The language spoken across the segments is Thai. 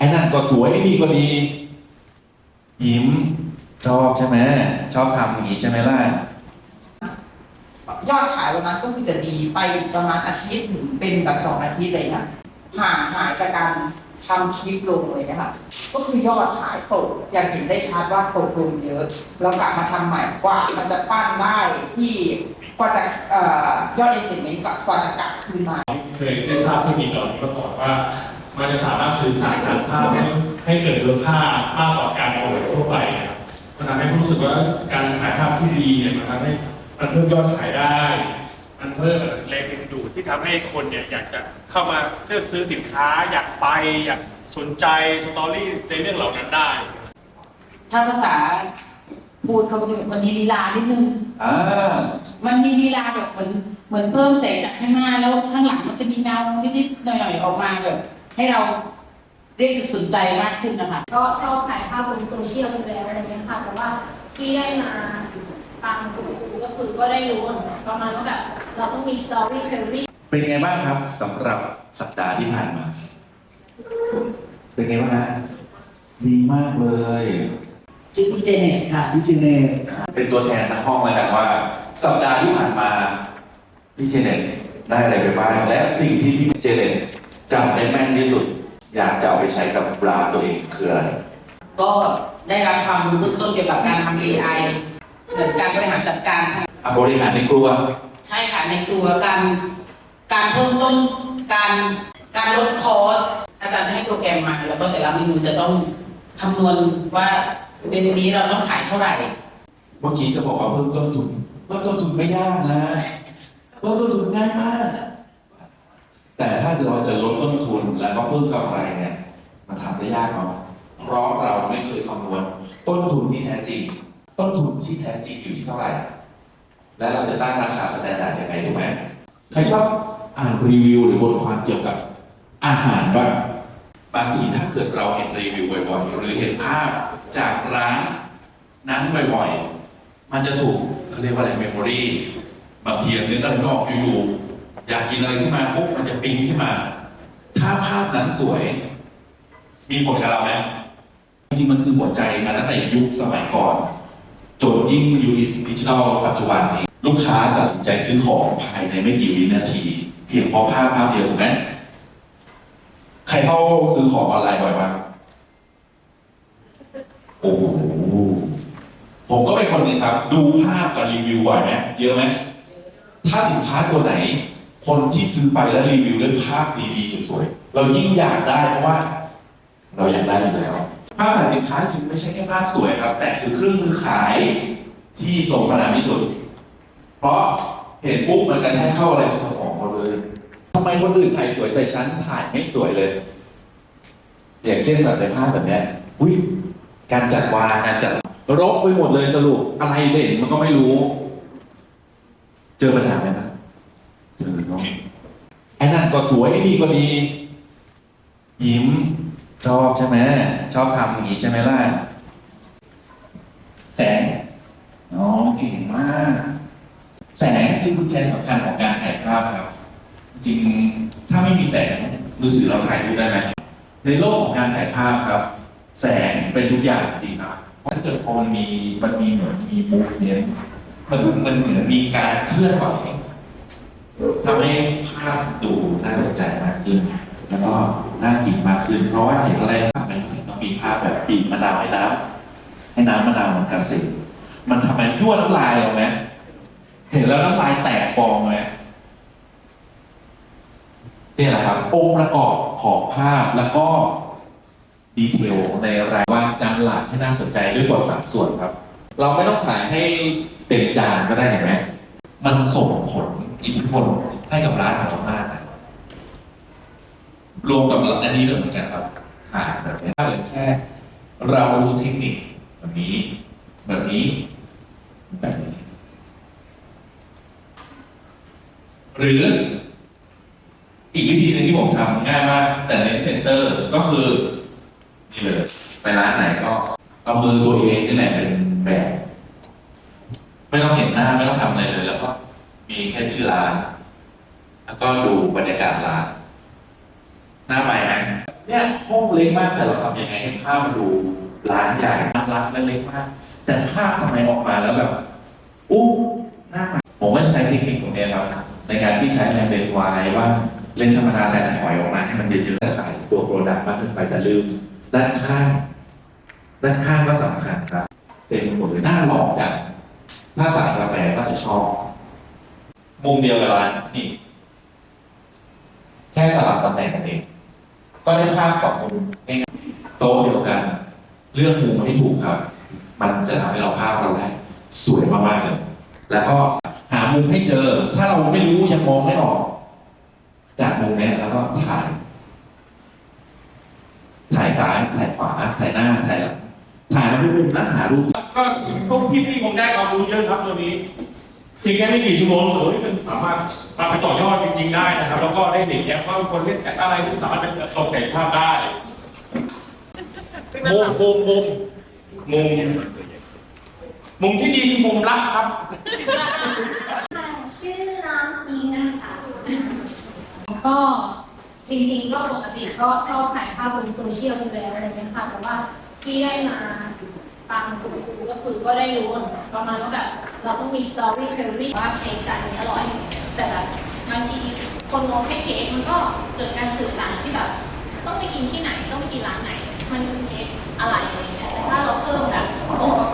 ไอ้นั่นก็สวยไอ้นี่ก็ดี ยิ้มชอบใช่ไหมชอบทำอย่างนี้ใช่ไหมล่ะยอดขายวันนั้นก็คือจะดีไปประมาณอาทิตย์ถึงเป็นแบบสองอาทิตย์เลยนะห่างหายจากการทำคลิปลงเลยนะคะก็คือยอดขายตกอย่างเห็นได้ชัดว่าตกลงเยอะแล้วกลับมาทำใหม่กว่ามันจะปั้นได้ที่กว่าจะเอ่อยอดเอ็นเกจเมนต์กว่าจะกลับคืนมาเคยได้ทราบเทคนิคเหล่านี้มาก่อนว่า มันจะสามารถสื่อสารทางภาพให้ให้เกิดมูลค่ามากกว่าการโอนทั่วไปนะครับมันทำให้รู้สึกว่าการถ่ายภาพที่ดีเนี่ยมันทำให้มันเพิ่มยอดขายได้ มันเพิ่มแรงดึงดูดที่ทำให้คนเนี่ยอยากจะเข้ามาเลือกซื้อสินค้าอยากไปอยากสนใจสตอรี่ในเรื่องเหล่านั้นได้ ถ้าภาษาพูดเขาจะมันมีลีลานิดนึงอ่ามันมีลีลาแบบเหมือนเหมือนเพิ่มแสงจากข้างหน้าแล้วข้างหลังมันจะมีเงานิดๆหน่อยๆออกมาแบบ ให้เราเรียกจุดสนใจมากขึ้นนะคะ ก็ชอบถ่ายภาพบนโซเชียลอยู่แล้วอะไรเงี้ยค่ะ แต่ว่าที่ได้มาตามคุณครูก็คือก็ได้รู้ประมาณว่าแบบเราต้องมี story telling เป็นไงบ้างครับสำหรับสัปดาห์ที่ผ่านมา เป็นไงบ้างฮะดีมากเลยชื่อพี่เจเน็ตค่ะ พี่เจเน็ตเป็นตัวแทนทั้งห้องแล้วกันว่า สัปดาห์ที่ผ่านมาพี่เจเน็ตได้อะไรไปบ้างและสิ่งที่พี่เจเน็ต จำได้แม่นที่สุด อยากจะเอาไปใช้กับร้านตัวเองคืออะไร ก็ได้รับความรู้เบื้องต้นเกี่ยวกับการทำ AI เหมือนการบริหารจัดการอะบริหารในครัว ใช่ค่ะในครัวการการเพิ่มต้นการการลดคอสอาจารย์จะให้โปรแกรมมา แล้วก็แต่ละเมนูจะต้องคำนวณว่าเมนูนี้เราต้องขายเท่าไหร่ เมื่อกี้จะบอกว่าเพิ่มต้นทุนเพิ่มต้นทุนไม่ยากนะเพิ่มต้นทุนง่ายมาก แต่ถ้าเราจะลดต้นทุนแล้วก็เพิ่มกำไรเนี่ยมันทำได้ยากเนาะเพราะเราไม่เคยคำนวณต้นทุนที่แท้จริง ต้นทุนที่แท้จริงอยู่ที่เท่าไหร่ และเราจะตั้งราคาสแตนดาร์ดยังไงถูกไหมใครชอบอ่านรีวิวหรือบทความเกี่ยวกับอาหารบ้างบางทีถ้าเกิดเราเห็นรีวิวบ่อยๆหรือเห็นภาพจากร้านนั้นบ่อยๆ มันจะถูกเขาเรียกว่าอะไรเมมโมรีบางทีนึกอะไรไม่ออกอยู่ๆ อยากกินอะไรขึ้นมาปุ๊บมันจะปิ๊งขึ้นมา ถ้าภาพนั้นสวย มีผลกับเราไหมจริงมันคือหัวใจมาตั้งแต่ยุคสมัยก่อน จนยิ่งยุคดิจิทัลปัจจุบันนี้ ลูกค้าตัดสินใจซื้อของภายในไม่กี่วินาที เพียงเพราะภาพภาพเดียวถูกไหมใครเข้าซื้อของออนไลน์บ่อยบ้างโอ้โหผมก็เป็นคนนึงครับ ดูภาพกับรีวิวบ่อยไหมเยอะไหมถ้าสินค้าตัวไหน คนที่ซื้อไปแล้วรีวิวด้วยภาพดีๆสวยๆ เรายิ่งอยากได้เพราะว่า เราอยากได้อยู่แล้วภาพขายสินค้าจริงไม่ใช่แค่ภาพสวยครับ แต่คือเครื่องมือขายที่ทรงพลังที่สุด เพราะเห็นปุ๊บมันกันแค่เข้าอะไรสมองเราเลยทำไมคนอื่นถ่ายสวยแต่ฉันถ่ายไม่สวยเลย อย่างเช่นแบบในภาพแบบนี้อุ้ยการจัดวางการจัดรกไปหมดเลยสรุปอะไรเด่นมันก็ไม่รู้ เจอปัญหาไหมครับ เจอเนาะไอ้นั่นก็สวยไอ้นี่ก็ดี ยิ้มชอบใช่ไหมชอบทำอย่างนี้ใช่ไหมล่ะแสงอ๋อเก่งมาก แสงคือกุญแจสำคัญของการถ่ายภาพครับ จริงถ้าไม่มีแสงมือถือเราถ่ายรูปได้ไหมในโลกของการถ่ายภาพครับ แสงเป็นทุกอย่างจริงครับถ้าเกิดพอมันมีมันมีเหมือนมีมูฟเนี่ยมันมันเหมือนมีการเคลื่อนไหว ทำให้ภาพดูน่าสนใจมากขึ้น แล้วก็น่ากินมากขึ้น เพราะว่าเห็นอะไรภาพไหนต้องมีภาพแบบปีมะนาวให้น้ำให้น้ำมะนาวมันกระเซ็นมันทำให้ยั่วน้ำลายเราไหมเห็นแล้วน้ำลายแตกฟองไหมเนี่ยแหละครับองค์ประกอบของภาพแล้วก็ดีเทลในรายว่าจานหลักให้น่าสนใจด้วยบทสัดส่วนครับ เราไม่ต้องถ่ายให้เต็มจานก็ได้เห็นไหมมันส่งผล อิทธิพลให้กับร้านของเรามากนะรวมกับอันนี้ด้วยเหมือนกันครับถ่ายแบบนี้ถ้าเกิดแค่ เรารู้เทคนิคแบบนี้ แบบนี้ แบบนี้ หรืออีกวิธีหนึ่งที่ผมทำง่ายมาก แต่เน้เซ็นเตอร์ก็คือ นี่เลยไปร้านไหนก็เอามือตัวเองนี่แหละเป็นแบบ ไม่ต้องเห็นหน้าไม่ต้องทำอะไรเลย มีแค่ชื่อร้าน แล้วก็ดูบรรยากาศร้าน หน้าไปไหมเนี่ยห้องเล็กมากแต่เราทำยังไงให้ภาพมันดูร้านใหญ่น่ารักและเล็กมาก แต่ภาพทำไมออกมาแล้วแบบอู้น่าใหมาผมก็ใช้เทคนิคตรงเนี้ครับในการที่ใช้แรงเลนส์วายว่าเล่นธรรมดาแต่ถอยออกมาให้มันเยอะๆแต่ขายตัวโปรดักต์มากขึ้นไปแต่ลืมด้านข้าง ด้านข้างก็สำคัญครับเต็มไปหมดเลยน่าหลองจังถ้าสายกาแฟก็จะชอบ มุมเดียวกับร้านนี่ แค่สลับตำแหน่งกันเอง ก็ได้ภาพสองมุมโต๊ะเดียวกัน เลือกมุมให้ถูกครับ มันจะทำให้เราภาพเราได้สวยมากๆเลย แล้วก็หามุมให้เจอ ถ้าเราไม่รู้ยังมองไม่ออก จากมุมเนี้ยแล้วก็ถ่าย ถ่ายซ้าย ถ่ายขวา ถ่ายหน้า ถ่ายหลังถ่ายมาทุกมุมแล้วหารูปก็พวกพี่ๆคงได้ความรู้เยอะครับตัวนี้ เพียงแค่ไม่กี่ชั่วโมงเฮ้ยมันสามารถมาไปต่อยอดจริงๆได้นะครับ แล้วก็ได้เห็นแย้มว่าคนเล่นแต่อะไรที่สามารถเป็นตกแต่งภาพได้มุมมุมมุมมุมมุมที่ดีคือมุมลับครับ ค่ะชื่อน้องอิงนะคะก็จริงๆก็ปกติก็ชอบถ่ายภาพบนโซเชียลอยู่แล้วอะไรเงี้ยค่ะแต่ว่าที่ได้มาตามคุณครูก็คือก็ได้รู้ประมาณว่าแบบ เราต้องมีสตอรี่เทลลี่ว่าเค้กจานนี้อร่อย แต่แบบบางทีคนมองแค่เค้กมันก็เกิดการสื่อสารที่แบบต้องไปกินที่ไหนต้องไปกินร้านไหน มันคือเค้กอะไรอะไรเงี้ยแต่ถ้าเราเพิ่มแบบองค์ประ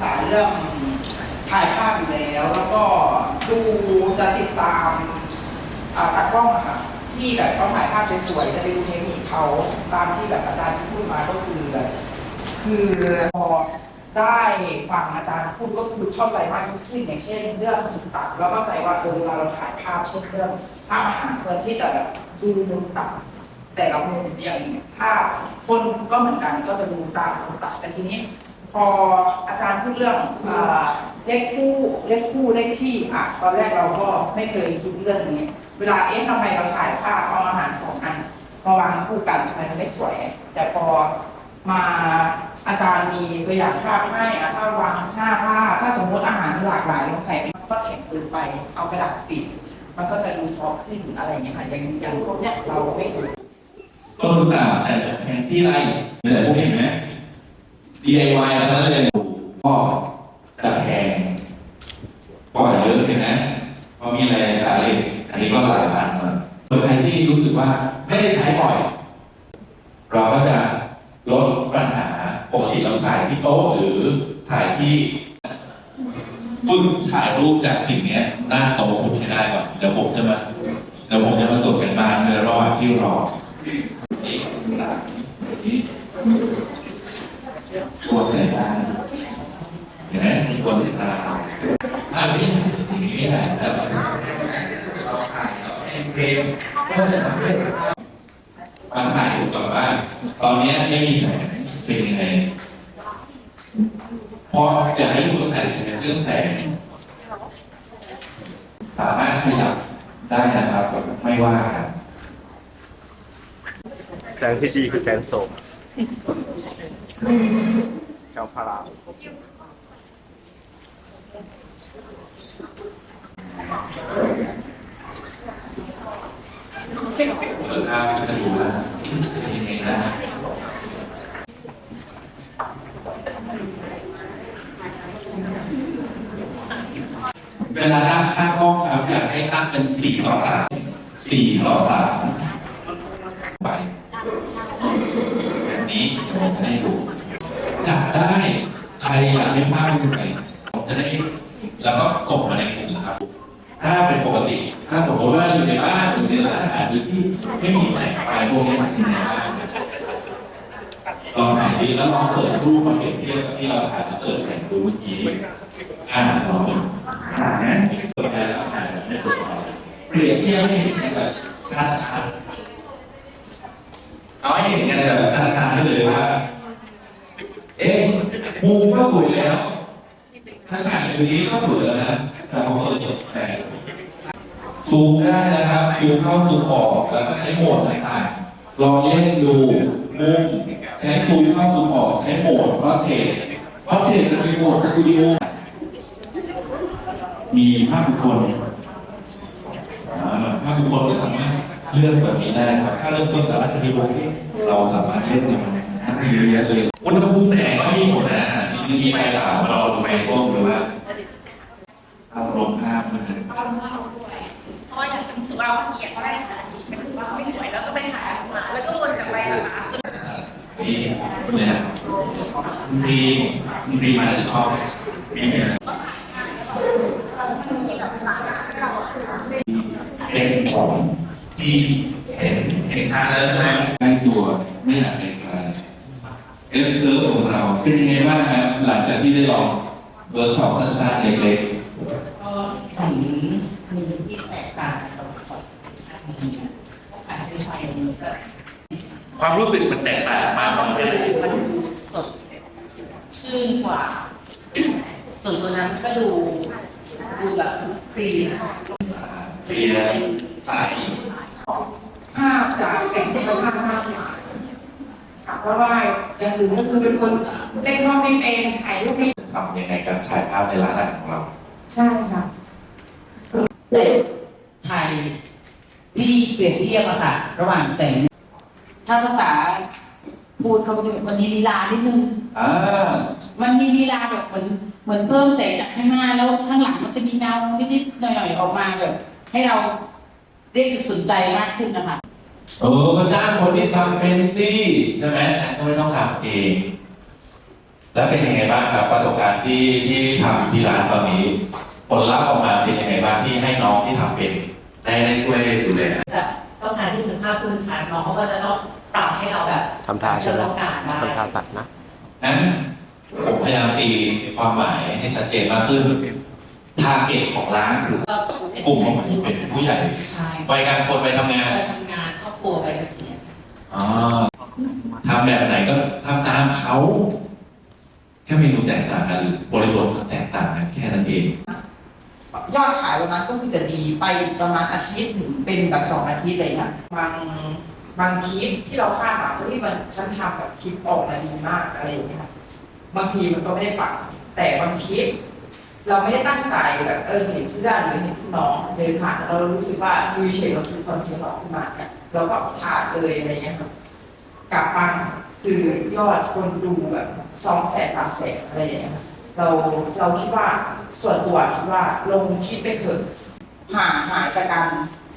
ษาเรื่องถ่ายภาพอยู่แล้ว แล้วก็ดูจะติดตามอ่าตากล้องอะค่ะที่แบบเขาถ่ายภาพสวยๆจะไปดูเทคนิคเขาตามที่แบบอาจารย์ที่พูดมาก็คือแบบคือพอได้ฟังอาจารย์พูดก็คือเข้าใจมากขึ้นอย่างเช่น เรื่องจุดตัดเราเข้าใจว่าเออเวลาเราถ่ายภาพเช่นเรื่องภาพอาหารควรที่จะแบบดูมุมตัดแต่ละมุมอย่างภาพคนก็เหมือนกันก็จะดูตามมุมตัดแต่ทีนี้ พออาจารย์พูดเรื่องเลขคู่เลขคู่เลขที่อะตอนแรกเราก็ไม่เคยคิดเรื่องนี้ เวลาเอ๊ะทำไมเราถ่ายภาพเอาอาหารสองอันมาวางคู่กันทำไมมันไม่สวย แต่พอมาอาจารย์มีตัวอย่างภาพให้อะถ้าวางห้าภาพถ้าสมมติอาหารหลากหลายลงใส่ก็แข็งเกินไปเอากระดาษปิด มันก็จะดูซอฟต์ขึ้นอะไรอย่างเงี้ยค่ะอย่างอย่างพวกเนี้ยเราไม่ดูต้นทุนต่างแต่แพงที่ไรแต่พวกนี้เห็นไหม DIY แล้วนั้นเลยก็จะแพงก็เยอะเห็นไหมพอมีอะไรขายเลยอันนี้ก็หลายพันมาส่วนใครที่รู้สึกว่าไม่ได้ใช้บ่อย เราก็จะลดปัญหาปกติเราถ่ายที่โต๊ะหรือถ่ายที่ฝึกถ่ายรูปจากสิ่งนี้หน้าโต๊ะผมใช้ได้ก่อนเดี๋ยวผมจะมาเดี๋ยวผมจะมาตรวจเป็นบ้านในระหว่างที่รอนี่นะนี่ตัวไหนบ้างเห็นไหมตัวไหนบ้างอ่านี่นี่แหละแต่เราถ่ายเรา ให้เฟรมก็จะทำให้บางถ่ายอยู่กับว่า ตอนนี้ไม่มีแสงเป็นยังไงพออยากให้ดูแสงเรื่องแสง สามารถขยับได้นะครับไม่ว่าแสงที่ดีคือแสงโสมแถวพาราม มูลค่าที่จะอยู่ว่าเป็นยังไงนะเวลาตั้งค่ากล้องครับอยากให้ตั้งเป็นสี่ต่อสามสี่ต่อสามไปแบบนี้เดี๋ยวผมให้ดูจับได้ใครอยากให้ภาพเป็นไงผมจะได้ แล้วก็ส่งมาในกลุ่มครับ ถ้าเป็นปกติ ถ้าสมมติว่าอยู่ในบ้านอยู่ในร้านอาหารหรือที่ไม่มีแสงไฟพวกนี้มันเป็นยังไงบ้าง ลองถ่ายดีแล้วลองเปิดรูปมาเปรียบเทียบกับที่เราถ่ายแล้วเปิดแสงดูเมื่อกี้อ่าลองดูถ่ายนะเปิดไปแล้วถ่ายแบบไม่จบเปรียบเทียบให้เห็นแบบชัดๆเอาให้เห็นกันแบบชัดๆได้เลยว่า เอ๊ะมุมก็สวยแล้วถ้าถ่ายอยู่นี้ก็สวยแล้วนะแต่พอเปิดจบแต่สซูมได้นะครับซูมเข้าซูมออกแล้วก็ใช้โหมดต่างๆลองเล่นดู มุมใช้ซูมเข้าซูมออกใช้โหมดพอเทสพอเทสจะมีโหมดสตูดิโอมีภาพบุคคลภาพบุคคลก็สามารถเลือกแบบนี้ได้ครับ ถ้าเริ่มต้นสารถจะมีโบกี้เราสามารถเล่นกับมันได้เยอะแยะเลยอุณหภูมิแสงก็มีหมดนะมีไฟขาวเราเอาไฟส้มหรือว่าอารมณ์ภาพมันเพราะอย่างรู้สึกว่าเราเกียดเขาได้ขนาดนี้ใช่ไหมคือ นี่เนี่ยดีดีมาจะชอบมีเนี่ยเป็นของที่เห็นเห็นทางแล้วใช่ไหมตัวไม่อยากไปไกลเอฟเซอร์ของเราเป็นยังไงบ้างครับหลังจากที่ได้ลองเวิร์กช็อปสั้นๆเล็กก็เห็นมีที่แตกต่างกับสองชาตินี้นะอาจจะเป็นไฟมันก็ๆ ความรู้สึกมันแตกต่างมากเลยมันสดชื่นกว่า ส่วนตัวนั้นก็ดูดูแบบคลีนเคลียร์ใสภาพจากแสงธรรมชาติมากกว่าค่ะเพราะว่าอย่างอื่นก็คือเป็นคนเล่นกล้องไม่เป็นถ่ายรูปไม่ทำยังไงกับถ่ายภาพในร้านอาหารของเรา ใช่ค่ะแต่ไทยพี่เปรียบเทียบอะค่ะ ระหว่างแสง ถ้าภาษาพูดเขาจะมันมีลีลานิดนึง อ่า มันมีลีลาแบบเหมือนเหมือนเพิ่มแสงจากข้างหน้าแล้วข้างหลังมันจะมีเงานิดๆหน่อยๆออกมาแบบ ให้เราเรียกจุดสนใจมากขึ้นนะคะเออก็จ้างคนที่ทำเป็นสิใช่ไหมฉันก็ไม่ต้องทำเอง แล้วเป็นยังไงบ้างครับ ประสบการณ์ที่ที่ทำอยู่ที่ร้านตอนนี้ ผลลัพธ์ออกมาเป็นยังไงบ้างที่ให้น้องที่ทำเป็นได้ได้ช่วยดูแล จะ ต้องการที่คุณภาพคุณสารน้องเขาก็จะต้องปรับให้เราแบบทำท่าใช่ไหมเราต้องการได้ทำท่าตัดนะนั้นผมพยายามตีความหมายให้ชัดเจนมากขึ้นทาร์เก็ตของร้านคือกก็เป็นกลุ่มของผมเป็นผู้ใหญ่ใช่วัยกลางคนไปทำงานไปทำงานครอบครัวไปเกษียณอ๋อทำแบบไหนก็ทำตามเขา แค่เมนูแตกต่างกันหรือบริบทมันแตกต่างกันแค่นั้นเอง ยอดขายวันนั้นก็คือจะดีไปประมาณอาทิตย์ถึงเป็นแบบสองอาทิตย์เลยนะบางบางคลิปที่เราคาดหวังว่าที่มันฉันทำแบบคลิปออกมาดีมากอะไรอย่างเงี้ยบางทีมันก็ไม่ได้ปังแต่บางคลิปเราไม่ได้ตั้งใจแบบเออเห็นเสื้อหรือเห็นน้องเดินผ่านเรารู้สึกว่าดูเฉยเราคือคนที่เราขึ้นมาเนี่ยเราก็ถ่ายเลยอะไรเงี้ยครับกลับปังคือยอดคนดูแบบสองแสนสามแสนอะไรอย่างเงี้ย เราเราคิดว่าส่วนตัวคิดว่าลงคลิปไปเถอะหาหายจากการ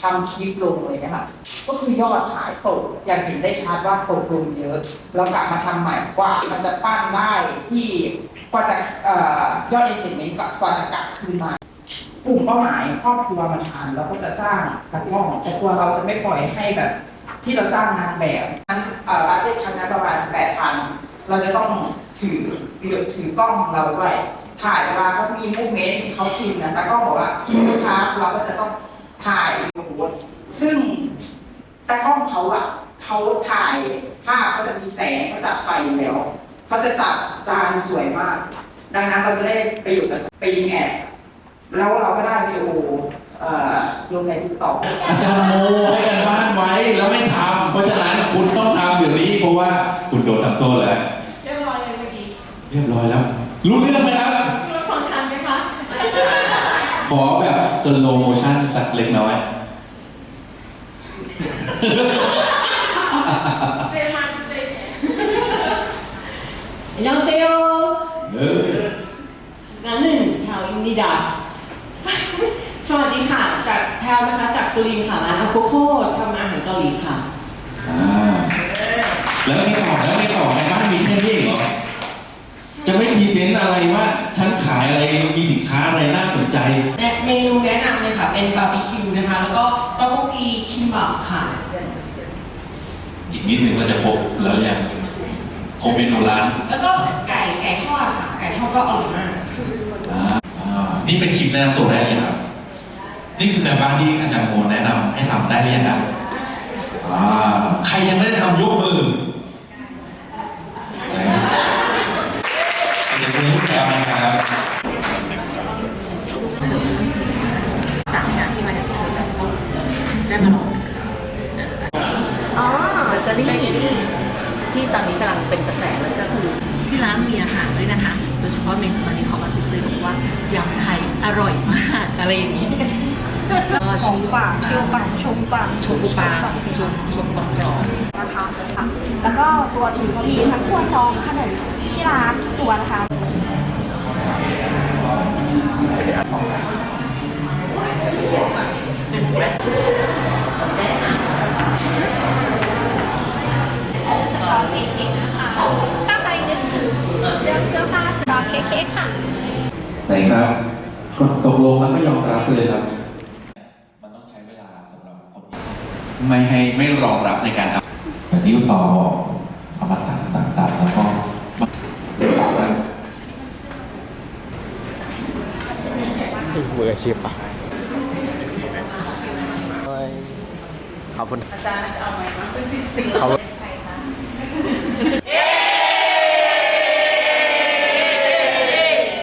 ทำคลิปลงเลยนะคะก็คือยอดขายตกอย่างเห็นได้ชัดว่าตกลงเยอะเรากลับมาทำใหม่กว่ามันจะปั้นได้ที่กว่าจะอยอดเอ็นเกจเมนต์กว่าจะกลับคืนมากลุ่มเป้าหมายครอบครัวมาทานเราก็จะจ้างตากล้องแต่ตัวเราจะไม่ปล่อยให้แบบ ที่เราจ้างนางแบบนั้นเอ่อบัตเจ็ตครั้งนั้นประมาณแปดพัน เราจะต้องถือถือกล้องของเราด้วยถ่ายเวลาเขามีมูเมนต์เขากินนะแต่ก็บอกว่ากินนะครับเราก็จะต้องถ่ายโอ้โหซึ่งแตากล้องเขาอะเขาถ่ายภาพเขาจะมีแสงเขาจัดไฟแล้วเขาจะจัดจานสวยมาก ดังนั้นเราจะได้ประโยชน์จากไปยิงแอดแล้วเราก็ได้วิดีโอ ลงในติ๊กต็อกอาจารย์โมให้กันบ้านไว้แล้วไม่ทำเพราะฉะนั้นคุณต้องทำเดี๋ยวนี้เพราะว่าคุณโดนทำโทษแล้ว เรียบร้อยเลยเมื่อกี้เรียบร้อยแล้ว รู้เรื่องไหมครับ รู้ฟังทันไหมคะ ขอแบบสโลโมชั่นสักเล็กน้อยเซมันเลยยองเซโยเออนันหนึ่งแถวอินดีดา สวัสดีค่ะ จากแพลวนะคะจากสุรินทร์ค่ะร้านอาโกโคทำอาหารเกาหลีค่ะ อ่าแล้วไม่ต่อแล้วไม่ต่อในบ้านมีแค่นี้เองเหรอ จะไม่พรีเซนต์อะไรว่าฉันขายอะไรมีสินค้าอะไรน่าสนใจแนะเมนูแนะนำเลยค่ะ เป็นบาร์บีคิวนะคะ แล้วก็เต้าหู้กีคิมบับค่ะ อีกนิดนึงก็จะครบแล้วยังครบเมนูร้านแล้วก็ไก่ไก่ทอดค่ะ ไก่ทอดก็อร่อยมาก อ่าอ่านี่เป็นคลิปแนะนำตัวแรกเลยครับ นี่คือแต่บ้านที่อาจารย์โมแนะนำให้ทำได้หรือยังครับใครยังไม่ได้ทำยกมืออาจารย์แล้วนะครับ สามอย่างที่มาจาสกุลแสกุได้มลองอ๋อเบเรี่ที่ตอนนี้กำลังเป็นกระแสเลยก็คือ ที่ร้านมีอาหารด้วยนะคะ โดยเฉพาะเมนูตอนนี้ขอกระซิบเลยบอกว่ายำไทยอร่อยมาก อะไรอย่างนี้ ก็ชิฝากเชี่ยวปังชมปังชมปังชมชมปังกรอบนะคะแล้วก็ตัวถุงฟรีทั้งครัวซองขนมที่ร้านทุกตัวนะคะสตอเค้กนะคะถ้าใครนึกถึงเรื่องเสื้อผ้าสตอเค้กค่ะไหนครับ ก็ตกลงแล้วก็ยอมรับไปเลยครับ มันต้องใช้เวลาสำหรับคนที่ ไม่ให้ไม่รองรับในการเอาแต่นิ้วต่อบอกเอามาตัดตัดตัดแล้วก็มามืออาชีพปะขอบคุณอาจารย์จะเอาไหมคะเขา